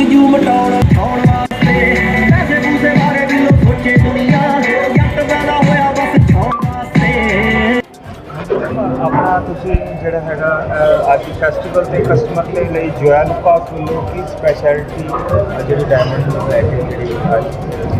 ਜੂ ਮਟਾਉਣ ਠੌਣ ਤੁਸੀਂ ਜਿਹੜਾ ਹੈਗਾ ਅੱਜ ਫੈਸਟੀਵਲ ਤੇ ਕਸਟਮਰ ਦੇ ਲਈ ਜੁਐਲ ਪਾਕ ਵੱਲੋਂ ਕੀ ਸਪੈਸ਼ਲਿਟੀ ਜਿਹੜੀ ਡਾਇਮੰਡ ਨੂੰ ਲੈ ਕੇ ਜਿਹੜੀ ਅੱਜ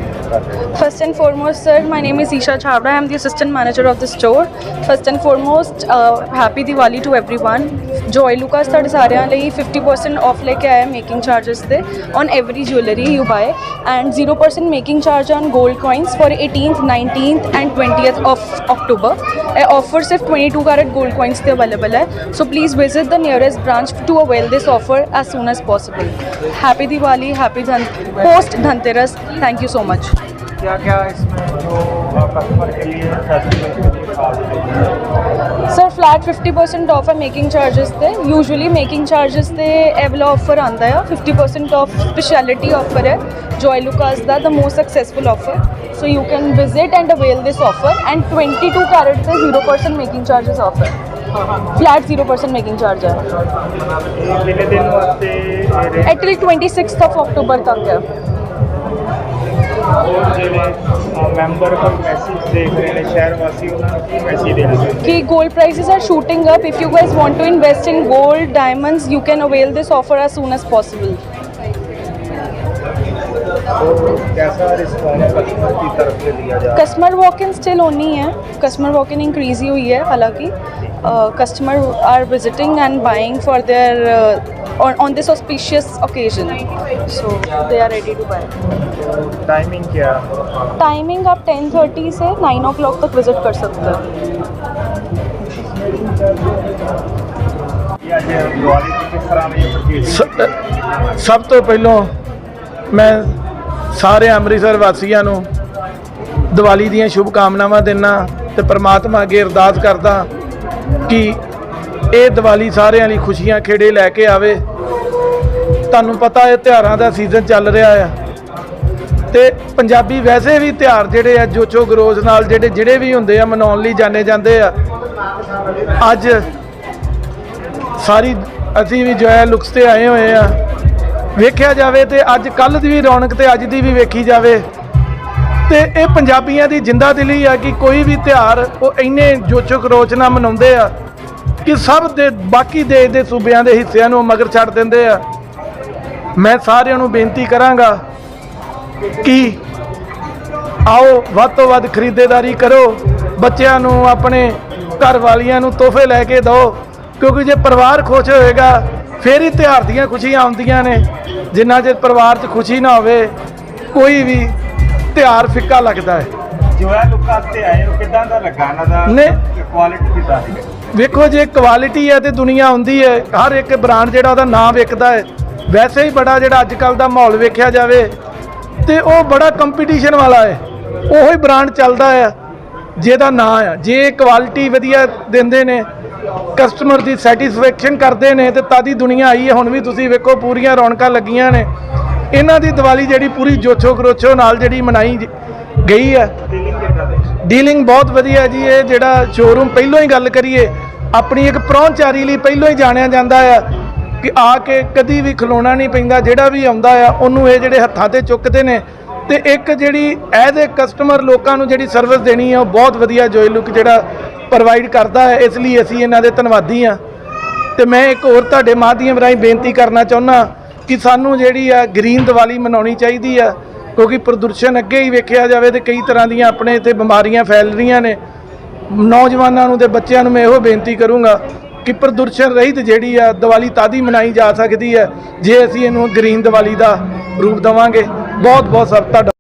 First and foremost, sir, my name is Isha Chabra. I'm the assistant manager of the store. First and foremost, uh, happy Diwali to everyone. Joy Lucas ਤੁਹਾਡੇ ਸਾਰਿਆਂ ਲਈ 50% ਆਫ ਲੈ ਕੇ ਆਇਆ ਮੇਕਿੰਗ ਚਾਰजेस ਤੇ on every jewellery you buy and 0% making charge on 골ਡ coins for 18th 19th and 20th of October ਇਹ offer ਸਿਰਫ 22 ਕੈਰਟ 골ਡ ਕੋਇਨਸ वास्ते अवेलेबल है so please visit the nearest branch to avail this offer as soon as possible happy Diwali happy धन post Dhanteras thank you so much क्या क्या इसमें जो कस्टमर के लिए sir flat 50% off making charges ਤੇ ਯੂਜੂਲੀ ਮੇਕਿੰਗ ਚਾਰजेस ਤੇ ਇਹ ਵਾਲਾ ਆਫਰ ਆਂਦਾ ਆ 50% ਆਫ ਸਪੈਸ਼ਲਿਟੀ ਆਫਰ ਹੈ Joyalukkas the the most successful offer so you can visit and avail this offer and 22 carat ਤੇ 0% making charges offer flat 0% making charge ਹੈ ਇਹ ਕਿੰਨੇ ਦਿਨ ਵਾਸਤੇ ਇਹ rate ਇਹ till 26th ਆਫ ਅਕਟੂਬਰ ਤੱਕ ਹੈ ਹੋਰ ਜਿਹੜੇ ਮੈਂਬਰ ਕੋਈ ਮੈਸੇਜ ਦੇਖ ਰਹੇ ਨੇ ਸ਼ਹਿਰ ਵਾਸੀ ਉਹਨਾਂ ਨੂੰ ਕੀ ਮੈਸੇਜ ਦੇਣਾ ਚਾਹੁੰਦੇ कि gold prices are shooting up if you guys want to invest in gold diamonds you can avail this offer as soon as possible तो कैसा रिस्पॉन्स कस्टमर की तरफ से दिया जा रहा customer walk in still only है कस्टमर वॉक इन इंक्रीज ही हुई है हालांकि customer are visiting and buying for there on this auspicious occasion so they are ready to buy है टाइमिंग क्या टाइमिंग आप 10:30 से 9 ओ क्लॉक तक विजिट कर सकते हैं ये आज दिवाली की किस तरह की परचेज ਸ- ਸਭ ਤੋਂ ਪਹਿਲਾਂ ਮੈਂ ਸਾਰੇ ਅੰਮ੍ਰਿਤਸਰ ਵਾਸੀਆਂ ਨੂੰ ਦੀਵਾਲੀ ਦੀਆਂ ਸ਼ੁਭ ਕਾਮਨਾਵਾਂ ਦਿੰਦਾ ਤੇ ਪ੍ਰਮਾਤਮਾ ਅੱਗੇ ਅਰਦਾਸ ਕਰਦਾ ਕਿ ਇਹ ਦੀਵਾਲੀ ਸਾਰਿਆਂ ਲਈ ਖੁਸ਼ੀਆਂ ਖੇੜੇ ਲੈ ਕੇ ਆਵੇ। ਤੁਹਾਨੂੰ ਪਤਾ ਹੈ ਤਿਉਹਾਰਾਂ ਦਾ ਸੀਜ਼ਨ ਚੱਲ ਰਿਹਾ ਆ। ਤੇ ਪੰਜਾਬੀ ਵੈਸੇ ਵੀ ਤਿਉਹਾਰ ਜਿਹੜੇ ਆ, ਜੋਚੋ ਗਰੋਜ਼ ਨਾਲ ਜਿਹੜੇ ਜਿਹੜੇ ਵੀ ਹੁੰਦੇ ਆ, ਮਨਾਉਣ ਲਈ ਜਾਣੇ ਜਾਂਦੇ ਆ। ਅੱਜ ਸਾਰੀ ਅਸੀਂ ਵੀ ਜੋ ਹੈ ਲੁਕਸ ਤੇ ਆਏ ਹੋਏ ਆ। ਵੇਖਿਆ ਜਾਵੇ ਤੇ ਅੱਜ ਕੱਲ ਦੀ ਵੀ ਰੌਣਕ ਤੇ ਅੱਜ ਦੀ ਵੀ ਵੇਖੀ ਜਾਵੇ। ਤੇ ਇਹ ਪੰਜਾਬੀਆਂ ਦੀ ਜਿੰਦਾ ਦਿਲੀ ਆ ਕਿ ਕੋਈ ਵੀ ਤਿਉਹਾਰ ਉਹ ਇੰਨੇ ਜੋਸ਼ੋ ਖਰੋਚ ਨਾਲ ਮਨਾਉਂਦੇ ਆ ਕਿ ਸਭ ਦੇ ਬਾਕੀ ਦੇਸ਼ ਦੇ ਸੂਬਿਆਂ ਦੇ ਹਿੱਸਿਆਂ ਨੂੰ ਮਗਰ ਛੱਡ ਦਿੰਦੇ ਆ। ਮੈਂ ਸਾਰਿਆਂ ਨੂੰ ਬੇਨਤੀ ਕਰਾਂਗਾ ਕਿ ਆਓ ਵੱਧ ਤੋਂ ਵੱਧ ਖਰੀਦਦਾਰੀ ਕਰੋ, ਬੱਚਿਆਂ ਨੂੰ ਆਪਣੇ ਘਰ ਵਾਲੀਆਂ ਨੂੰ ਤੋਹਫੇ ਲੈ ਕੇ ਦਿਓ, ਕਿਉਂਕਿ ਜੇ ਪਰਿਵਾਰ ਖੁਸ਼ ਹੋਏਗਾ, ਫੇਰ ਹੀ ਤਿਉਹਾਰ ਦੀਆਂ ਖੁਸ਼ੀਆਂ ਆਉਂਦੀਆਂ ਨੇ। ਜਿੰਨਾ ਚਿਰ ਪਰਿਵਾਰ 'ਚ ਖੁਸ਼ੀ ਨਾ ਹੋਵੇ, ਕੋਈ ਵੀ ਤਿਉਹਾਰ ਫਿੱਕਾ ਲੱਗਦਾ ਹੈ। ਜੋ ਹੈ ਲੁੱਕ ਤੇ ਆਏ ਹੋ ਕਿਦਾਂ ਦਾ ਲੱਗਾ ਇਹਨਾਂ ਦਾ? ਨਹੀਂ। ਕੁਆਲਿਟੀ ਕਿਦਾਂ ਦੀ ਵੇਖੋ ਜੇ ਕੁਆਲਿਟੀ ਹੈ ਤੇ ਦੁਨੀਆ ਆਉਂਦੀ ਹੈ। ਹਰ ਇੱਕ ਬ੍ਰਾਂਡ ਜਿਹੜਾ ਉਹਦਾ ਨਾਮ ਵਿਕਦਾ ਹੈ। ਵੈਸੇ ਹੀ ਬੜਾ ਜਿਹੜਾ ਅੱਜ ਕੱਲ ਦਾ ਮਾਹੌਲ ਵੇਖਿਆ ਜਾਵੇ ਤੇ ਉਹ ਬੜਾ ਕੰਪੀਟੀਸ਼ਨ ਵਾਲਾ ਹੈ। ਉਹੋ ਹੀ ਬ੍ਰਾਂਡ ਚੱਲਦਾ ਹੈ ਜਿਹਦਾ ਨਾਂ ਆ ਜੇ ਕੁਆਲਿਟੀ ਵਧੀਆ ਦਿੰਦੇ ਨੇ ਕਸਟਮਰ ਦੀ ਸੈਟੀਸਫੈਕਸ਼ਨ ਕਰਦੇ ਨੇ ਤੇ ਤਾਦੀ ਦੁਨੀਆ ਆਈ ਹੈ। ਹੁਣ ਵੀ ਤੁਸੀਂ ਵੇਖੋ ਪੂਰੀਆਂ ਰੌਣਕਾਂ ਲੱਗੀਆਂ ਨੇ। ਇਹਨਾਂ ਦੀ ਦੀਵਾਲੀ ਜਿਹੜੀ ਪੂਰੀ ਜੋਛੋ ਖਰੋਚੋ ਨਾਲ ਜਿਹੜੀ ਮਨਾਈ ਗਈ ਹੈ। ਡੀਲਿੰਗ ਬਹੁਤ ਵਧੀਆ ਜੀ ਇਹ ਜਿਹੜਾ ਸ਼ੋਰੂਮ ਪਹਿਲਾਂ ਹੀ ਗੱਲ ਕਰੀਏ ਆਪਣੀ ਇੱਕ ਪਹੁੰਚਾਰੀ ਲਈ ਪਹਿਲਾਂ ਹੀ ਜਾਣਿਆ ਜਾਂਦਾ ਆ ਕਿ ਆ ਕੇ ਕਦੀ ਵੀ ਖਲੋਣਾ ਨਹੀਂ ਪੈਂਦਾ ਜਿਹੜਾ ਵੀ ਆਉਂਦਾ ਆ ਉਹਨੂੰ ਇਹ ਜਿਹੜੇ ਹੱਥਾਂ ਤੇ ਚੁੱਕਦੇ ਨੇ। ਤੇ ਇੱਕ ਜਿਹੜੀ ਐਜ਼ ਏ ਕਸਟਮਰ ਲੋਕਾਂ ਨੂੰ ਜਿਹੜੀ ਸਰਵਿਸ ਦੇਣੀ ਆ ਉਹ ਬਹੁਤ ਵਧੀਆ ਜੋਏ ਲੁੱਕ ਜਿਹੜਾ ਪ੍ਰੋਵਾਈਡ ਕਰਦਾ ਹੈ ਇਸ ਲਈ ਅਸੀਂ ਇਹਨਾਂ ਦੇ ਧੰਨਵਾਦੀ ਆ ਤੇ ਮੈਂ ਇੱਕ ਹੋਰ ਤੁਹਾਡੇ ਮਾਧਿਅਮ ਰਾਹੀਂ ਬੇਨਤੀ ਕਰਨਾ ਚਾਹੁੰਦਾ ਕਿ ਸਾਨੂੰ ਜਿਹੜੀ ਆ ਗ੍ਰੀਨ ਦੀਵਾਲੀ ਮਨਾਉਣੀ ਚਾਹੀਦੀ ਆ, ਕਿਉਂਕਿ ਪ੍ਰਦੂਸ਼ਣ ਅੱਗੇ ਹੀ ਵੇਖਿਆ ਜਾਵੇ ਤੇ ਕਈ ਤਰ੍ਹਾਂ ਦੀਆਂ ਆਪਣੇ ਇੱਥੇ ਬਿਮਾਰੀਆਂ ਫੈਲ ਰਹੀਆਂ ਨੇ। ਨੌਜਵਾਨਾਂ ਨੂੰ ਤੇ ਬੱਚਿਆਂ ਨੂੰ ਮੈਂ ਇਹੋ ਬੇਨਤੀ ਕਰੂੰਗਾ ਕਿ ਪ੍ਰਦੂਸ਼ਣ ਰਹਿਤ ਜਿਹੜੀ ਆ ਦੀਵਾਲੀ ਤਾਦੀ ਮਨਾਈ ਜਾ ਸਕਦੀ ਹੈ ਜੇ ਅਸੀਂ ਇਹਨੂੰ ਗ੍ਰੀਨ ਦੀਵਾਲੀ ਦਾ ਰੂਪ ਦੇਵਾਂਗੇ। ਬਹੁਤ ਬਹੁਤ ਸਭ ਤੁਹਾਡਾ